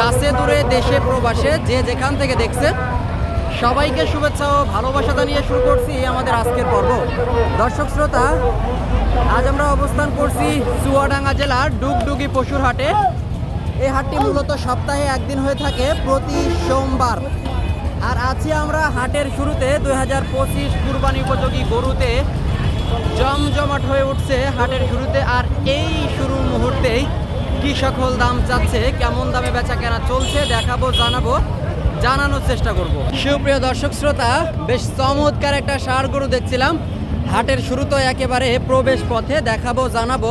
কাছে দূরে দেশে প্রবাসে যে যেখান থেকে দেখছে সবাইকে শুভেচ্ছা ও ভালোবাসা জানিয়ে শুরু করছি আমাদের আজকের পর্ব। দর্শক শ্রোতা, আজ আমরা অবস্থান করছি চুয়াডাঙ্গা জেলার ডুগডুগি পশুর হাটে। এই হাটটি মূলত সপ্তাহে একদিন হয়ে থাকে, প্রতি সোমবার। আর আছি আমরা হাটের শুরুতে, দুই হাজার পঁচিশ কুরবানি উপযোগী গরুতে। জমজমাট হয়ে উঠছে হাটের শুরুতে, আর এই শুরুর মুহূর্তেই কি সকল দাম চাচ্ছে কেমন দামে বেচা কেনা চলছে দেখাবো জানাব জানানোর চেষ্টা করব। সুপ্রিয় দর্শক শ্রোতা বেশ চমৎকার একটা ষাঁড় গরু দেখছিলাম। হাটের শুরুতে একেবারে প্রবেশ পথে দেখাবো জানাব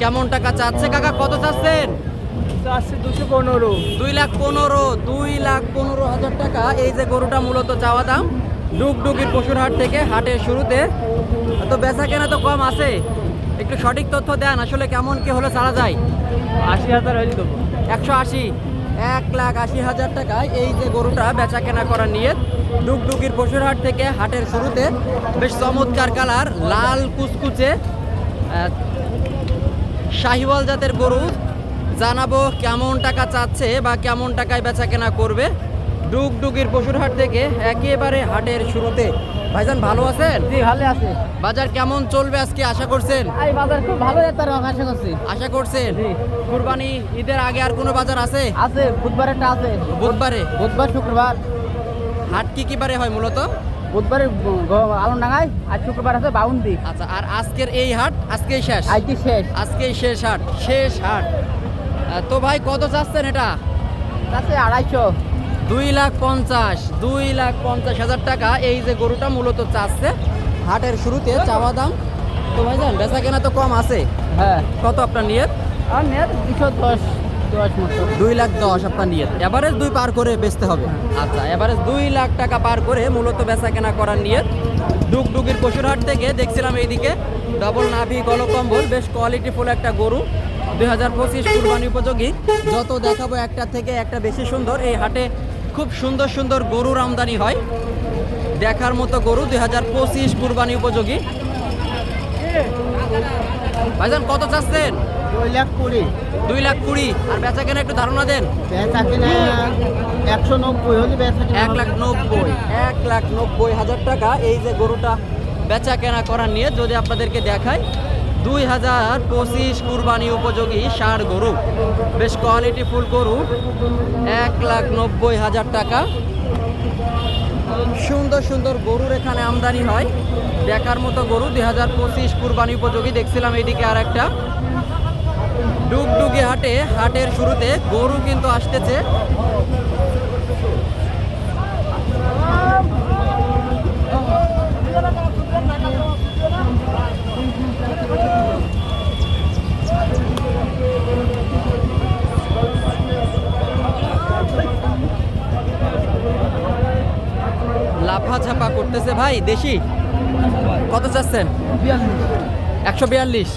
কেমন টাকা চাচ্ছে? কাকা কত চাচ্ছেন? চারশো দুশো পনেরো। দুই লাখ পনেরো দুই লাখ পনেরো হাজার টাকা। এই যে গরুটা মূলত চাওয়া দাম ডুগডুগির পশুর হাট থেকে হাটের শুরুতে। তো বেচা কেনা তো কম আছে। একটু সঠিক তথ্য দেন আসলে কেমন কি হলে ছাড়া যায়? আশি হাজার দেবো একশো আশি। এক লাখ আশি হাজার টাকায় এই যে গরুটা বেচা কেনা করার নিয়ে ডুগডুগির পশুর হাট থেকে হাটের শুরুতে বেশ চমৎকার কালার লাল কুচকুচে শাহিওয়াল জাতের গরু। জানাব কেমন টাকা চাচ্ছে বা কেমন টাকায় বেচা কেনা করবে। ডুগডুগির পশুর হাট থেকে একেবারে হাটের শুরুতে। ভাইজান ভালো আছেন? জি ভালো আছে। বাজার কেমন চলবে আজকে আশা করছেন? এই বাজার খুব ভালো যাত্রা আশা করছি। আশা করছেন? জি। কুরবানি ঈদের আগে আর কোনো বাজার আছে? আছে বুধবার একটা আছে। বুধবারে? বুধবার শুক্রবার। হাট কি কি বারে হয় মূলত? বুধবারে আলমডাঙ্গায় আর শুক্রবার আছে বাউন্দি আচ্ছা আর আজকের এই হাট আজকেই শেষ? আজকে শেষ। আজকেই শেষ হাট শেষ হাট। তো ভাই কত চাচ্ছেন এটা? আছে আড়াইশো। দুই লাখ পঞ্চাশ দুই লাখ পঞ্চাশ হাজার টাকা এই যে গরুটা মূলত চাচ্ছে। হাটের শুরুতে চাওয়া দাম। তো ভাই যান বেচা কেনা তো কম আছে। হ্যাঁ। কত আপনার নিয়ত? আর নেট দুশো দশ দুই লাখ দশ আপনার নিয়ত। এভারেজ দুই পার করে বেচতে হবে। আচ্ছা এভারেজ দুই লাখ টাকা পার করে মূলত বেচা কেনা করার নিয়ত। ডুগডুগির পশুর হাট থেকে দেখছিলাম এইদিকে ডবল নাভি গলকম্বল বেশ কোয়ালিটিফুল একটা গরু। দুই হাজার পঁচিশ কুরবানি উপযোগী। যত দেখাবো একটা থেকে একটা বেশি সুন্দর। এই হাটে খুব সুন্দর সুন্দর গরুর আমদানি হয়। দেখার মতো গরু দুই হাজার পঁচিশ কুরবানি উপযোগী। ভাইজান কত চাচ্ছেন? দুই লাখ কুড়ি। দুই লাখ কুড়ি। আর বেচা কেনা একটু ধারণা দেন। বেচা কিনা একশো নব্বই হলে বেচা এক লাখ নব্বই। এক লাখ নব্বই হাজার টাকা। এই যে গরুটা বেচা কেনা করার নিয়ে যদি আপনাদেরকে দেখাই দুই হাজার পঁচিশ কুরবানি উপযোগী ষাঁড় গরু। বেশ কোয়ালিটি ফুল গরু, এক লাখ নব্বই হাজার টাকা। সুন্দর সুন্দর গরুর এখানে আমদানি হয়। দেখার মতো গরু, দুই হাজার পঁচিশ কুরবানি উপযোগী। দেখছিলাম এইদিকে আর একটা ডুগডুগি হাটে, হাটের শুরুতে গরু কিন্তু আসতেছে। ভাই দেশি? কত চাচ্ছেন? একশো বিয়াল্লিশ।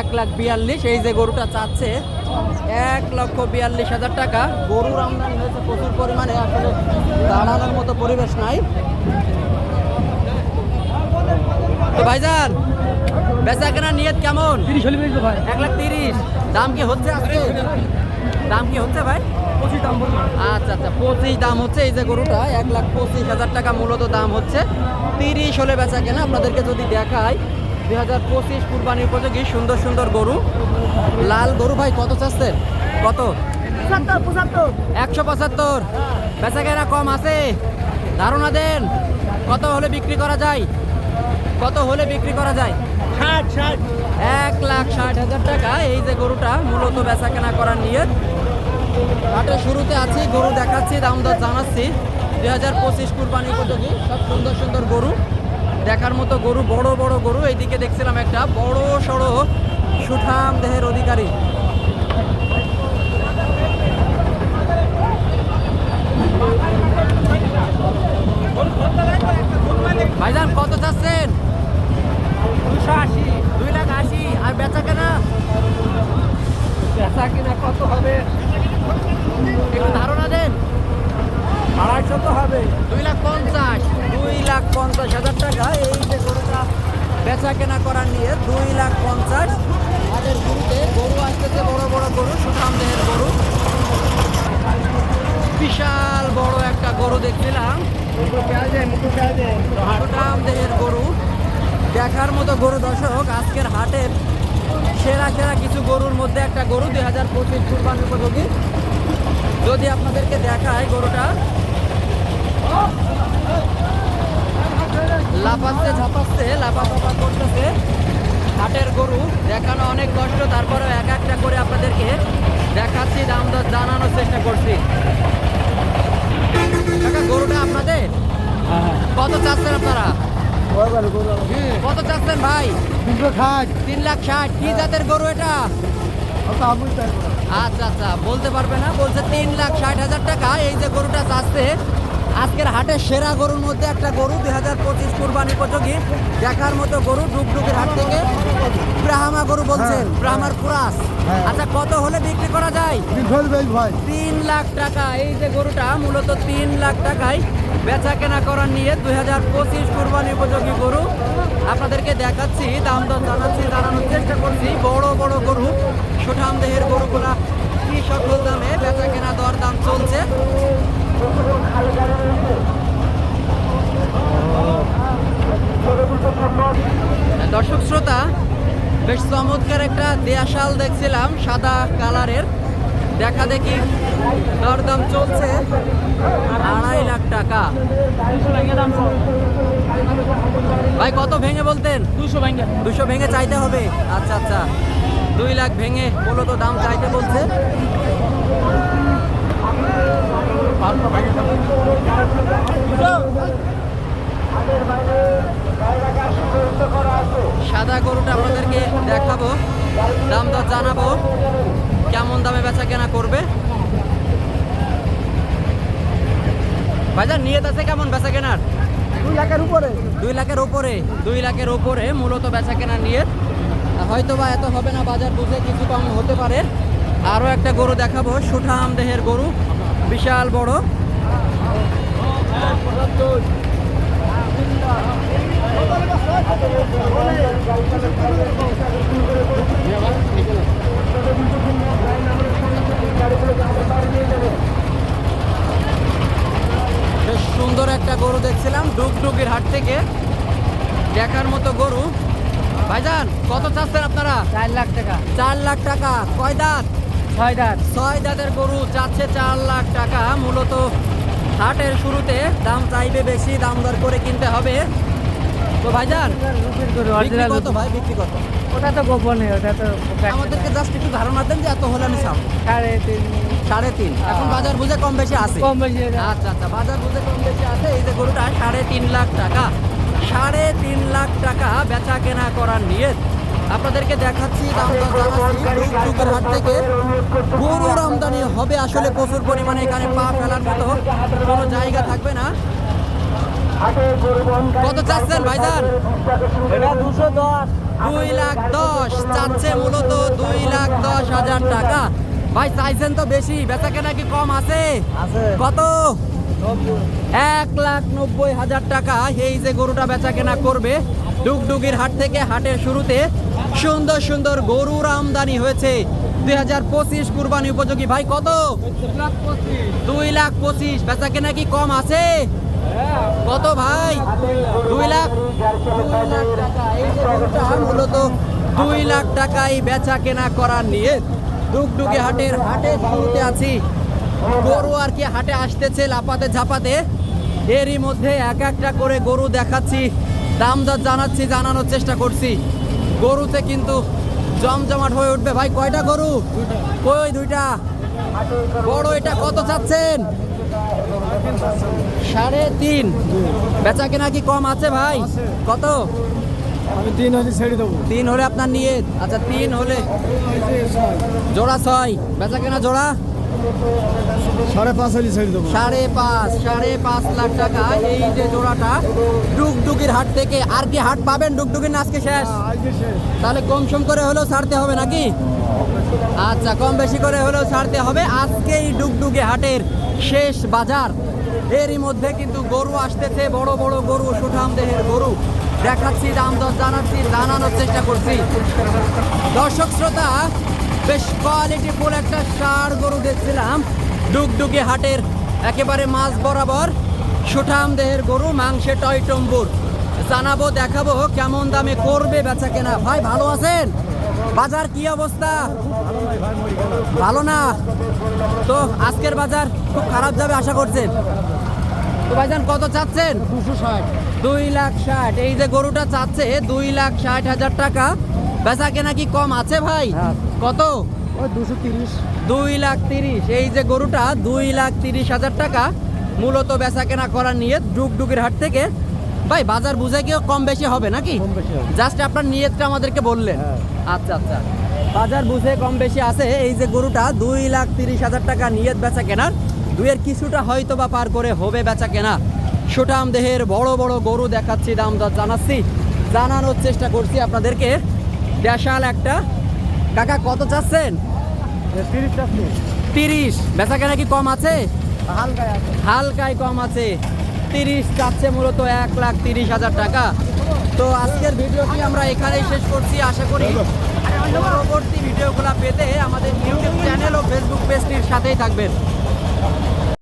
এক লাখ বিয়াল্লিশ এই যে গরুটা চাচ্ছে এক লক্ষ বিয়াল্লিশ হাজার টাকা। গরুর আমদানি হয়েছে প্রচুর পরিমাণে আসলে দাঁড়ানোর মতো পরিবেশ নাই। তো ভাইজান বেচা কেনা নিয়ত কেমন? তিরিশ ভাই। এক লাখ তিরিশ। দাম কি হচ্ছে আজকে? দাম কি হচ্ছে ভাই? আচ্ছা আচ্ছা পঁচিশ দাম হচ্ছে এই যে গরুটা এক লাখ পঁচিশ হাজার টাকা মূলত দাম হচ্ছে। তিরিশ হলে বেচা কেনা আপনাদেরকে যদি দেখায় দুই হাজার পঁচিশ কুরবানি উপযোগী সুন্দর সুন্দর গরু। লাল গরু ভাই কত চাচ্ছেন? কত? একশো পঁচাত্তর। বেচা কেনা কম আছে? ধারণা দেন। কত হলে বিক্রি করা যায়? কত হলে বিক্রি করা যায়? ষাট ষাট। এক লাখ ষাট হাজার টাকা এই যে গরুটা মূলত বেচা কেনা করার নিয়ে হাটের শুরুতে আছি, গরু দেখাচ্ছি দাম দর জানাচ্ছি। দুই হাজার পঁচিশ কুরবানি উপযোগী সব সুন্দর সুন্দর গরু। দেখার মতো গরু, বড় বড় গরু। এইদিকে দেখছিলাম একটা বড় সড়ো সুঠাম দেহের অধিকারী। আড়াইশো তো হবে? দুই লাখ পঞ্চাশ। দুই লাখ পঞ্চাশ হাজার টাকা। এই যে গরুটা বেচা কেনা করার নিয়ে দুই লাখ পঞ্চাশ। হাটের গরুতে গরু আসতেছে বড় বড় গরু সুঠাম দেহের গরু। বিশাল বড় একটা গরু দেখছিলাম। সুঠাম দেহের গরু। দেখার মতো গরু দর্শক আজকের হাটের সেরা সেরা কিছু গরুর মধ্যে একটা গরু দুই হাজার পঁচিশ কুরবান উপযোগী। যদি আপনাদেরকে দেখায় গরুটা লাফাচ্ছে ঝাপাচ্ছে লাফাফাপা করতেছে। হাটের গরু দেখানো অনেক কষ্ট তারপরেও এক একটা করে আপনাদেরকে দেখাচ্ছি দাম দর জানানোর চেষ্টা করছি। কাকা গরুটা আপনাদের? কত চাচ্ছেন আপনারা? কত চাচ্ছেন ভাই? তিন লাখ ষাট। কি জাতের গরু এটা? আচ্ছা আচ্ছা বলতে পারবে না। বলছে তিন লাখ ষাট হাজার টাকা। এই যে গরুটা চাচ্ছে আজকের হাটের সেরা গরুর মধ্যে একটা গরু দুই হাজার পঁচিশ কুরবানি উপযোগী। দেখার মতো গরু ডুগডুগের হাট থেকে ব্রাহ্মা গরু বলছেন ব্রাহ্মার কুরাস। হ্যাঁ। আচ্ছা কত হলে বিক্রি করা যায়? তিন লাখ টাকা। এই যে গরুটা মূলত তিন লাখ টাকায় বেচা কেনা করার নিয়ে দুই হাজার পঁচিশ কুরবানি উপযোগী গরু। আপনাদেরকে দেখাচ্ছি দাম দর জানাচ্ছি জানানোর চেষ্টা করছি। বড় বড় গরু সুঠাম দেহের গরুগুলা কি সকল দামে বেচা কেনা দর দাম চলছে? দর্শক শ্রোতা বেশ চমৎকার একটা দেয়াশাল দেখছিলাম সাদা কালারের। দেখা দেখি দরদাম চলছে। আড়াই লাখ টাকা। ভাই কত ভেঙে বলতেন? দুশো ভেঙে। দুশো ভেঙে চাইতে হবে? আচ্ছা আচ্ছা। দুই লাখ ভেঙে মূলত দাম চাইতে বলছে। সাদা গরুটা আপনাদেরকে দেখাবো দাম দর জানাব কেমন দামে বেচা কেনা করবে। ভাইজান নিয়ত আছে কেমন বেচা কেনার? দুই লাখের উপরে। দুই লাখের ওপরে দুই লাখের ওপরে মূলত বেচা কেনা নিয়ে হয়তো বা এত হবে না বাজার বুঝে কিছু কম হতে পারে। আরও একটা গরু দেখাবো সুঠাম দেহের গরু। বিশাল বড়। বেশ সুন্দর একটা গরু দেখছিলাম ডুগডুগির হাট থেকে। দেখার মতো গরু। ভাইজান কত চাচ্ছেন আপনারা? চার লাখ টাকা। চার লাখ টাকা। কয় দাঁত? ছয় দাঁত। ছয় দাঁতের গরু চাচ্ছে চার লাখ টাকা। মূলত হাটের শুরুতে দাম চাইবে বেশি দাম দর করে কিনতে হবে। তো ভাইজান কত ভাই বিক্রি কত? ওটা তো গোপনে ওটা তো আমাদেরকে জাস্ট একটু ধারণা দেন যে এত হলে আমি চাপ সাড়ে তিন। সাড়ে তিন। এখন বাজার বুঝে কম বেশি আছে। কম বেশি আচ্ছা আচ্ছা বাজার বুঝে কম বেশি আছে। এই যে গরুটা সাড়ে তিন লাখ টাকা। সাড়ে তিন লাখ টাকা বেচা কেনা করার নিয়ে আপনাদেরকে দেখাচ্ছি দাম দর জানাচ্ছি ডুগডুগের হাট থেকে। গরুর আমদানি হবে আসলে প্রচুর পরিমাণে এখানে পা ফেলার মতো। কোনো জায়গা থাকবে না। কত চাচ্ছেন ভাইজান? এটা দুশো দশ দুই লাখ দশ। চাচ্ছে মূলত দুই লাখ দশ হাজার টাকা। ভাই চাইছেন তো বেশি। বেচা কেনা কি কম আছে। কত? এক লাখ নব্বই হাজার টাকা এই যে গরুটা বেচা কেনা করবে ডুগডুগির হাট থেকে হাটের শুরুতে। সুন্দর সুন্দর গরুর আমদানি হয়েছে। দুই হাজার পঁচিশ কুরবানি উপযোগী। ভাই, কত? দুই লাখ পঁচিশ। বেচা কেনা কি কম আছে? কত ভাই? দুই লাখ মূলত দুই লাখ টাকায় বেচা কেনা করার নিয়ে ডুগডুগি হাটের হাটের শুরুতে আছি। গরু আর কি হাটে আসতেছে লাপাতে ঝাপাতে। এরই মধ্যে এক একটা করে গরু দেখাচ্ছি দাম দর জানাচ্ছি জানানোর চেষ্টা করছি। গরুতে কিন্তু জমজমাট হয়ে উঠবে। ভাই কয়টা গরু? কই দুইটা? বড় এটা কত চাচ্ছেন? সাড়ে তিন। বেচা কেনা কি কম আছে ভাই? কত? আমি তিন হলে ছেড়ে দেবো। তিন হলে আপনার নিয়ে আচ্ছা তিন হলে জোড়া ছয়। বেচা কেনা জোড়া? সাড়ে পাঁচ হলে ছেড়ে দেবো। সাড়ে পাঁচ সাড়ে পাঁচ লাখ টাকা। এই যে জোড়াটা ডুগডুগির হাট থেকে আর কি হাট পাবেন? ডুগডুগির না আজকে শেষ? তাহলে কম সম করে হলেও ছাড়তে হবে নাকি? আচ্ছা কম বেশি করে হলেও ছাড়তে হবে। আজকেই ডুগডুগে হাটের শেষ বাজার। এরই মধ্যে কিন্তু গরু আসতেছে বড় বড় গরু সুঠাম দেহের গরু। দেখাচ্ছি দাম দর জানাচ্ছি জানানোর চেষ্টা করছি। দর্শক শ্রোতা বেশ কোয়ালিটি ফুল একটা সার গরু দেখছিলাম। ডুগডুগে হাটের একেবারে মাছ বরাবর সুঠাম দেহের গরু মাংসে টয়টম্বুর জানাব দেখাবো কেমন দামে করবে বেচা কেনা। ভাই ভালো আছেন? বাজার কি অবস্থা? ভালো না? তো আজকের বাজার খুব খারাপ যাবে আশা করছেন? তো ভাইজান কত চাচ্ছেন? দুশো ষাট। দুই লাখ ষাট। এই যে গরুটা চাচ্ছে দুই লাখ ষাট হাজার টাকা। বেচা কেনা কি কম আছে ভাই? হ্যাঁ। কত? দুশো তিরিশ। দুই লাখ তিরিশ। এই যে গরুটা দুই লাখ তিরিশ হাজার টাকা মূলত বেচা কেনা করার নিয়ে ডুগডুগির হাট থেকে। ভাই বাজার বুঝে কেউ কম বেশি হবে নাকি। জাস্ট আপনার নিয়তটা আমাদেরকে বললেন। হ্যাঁ। আচ্ছা আচ্ছা। বাজার বুঝে কম বেশি আছে। এই যে গরুটা দুই লাখ তিরিশ হাজার টাকা নিয়ত বেচা কেনার। দুইয়ের কিছুটা হয়তো বা পার করে হবে বেচা কেনা। সুঠাম দেহের বড় বড় গরু দেখাচ্ছি দাম দর জানাচ্ছি। জানানোর চেষ্টা করছি আপনাদেরকে। দেশাল একটা। কাকা কত চাচ্ছেন? তিরিশ বেচা কেনা কি কম আছে? হালকায় কম আছে। তিরিশ চাচ্ছে মূলত এক লাখ তিরিশ হাজার টাকা। তো আজকের ভিডিওটি আমরা এখানেই শেষ করছি। আশা করি পরবর্তী ভিডিওগুলো পেতে আমাদের ইউটিউব চ্যানেল ও ফেসবুক পেজটির সাথেই থাকবেন।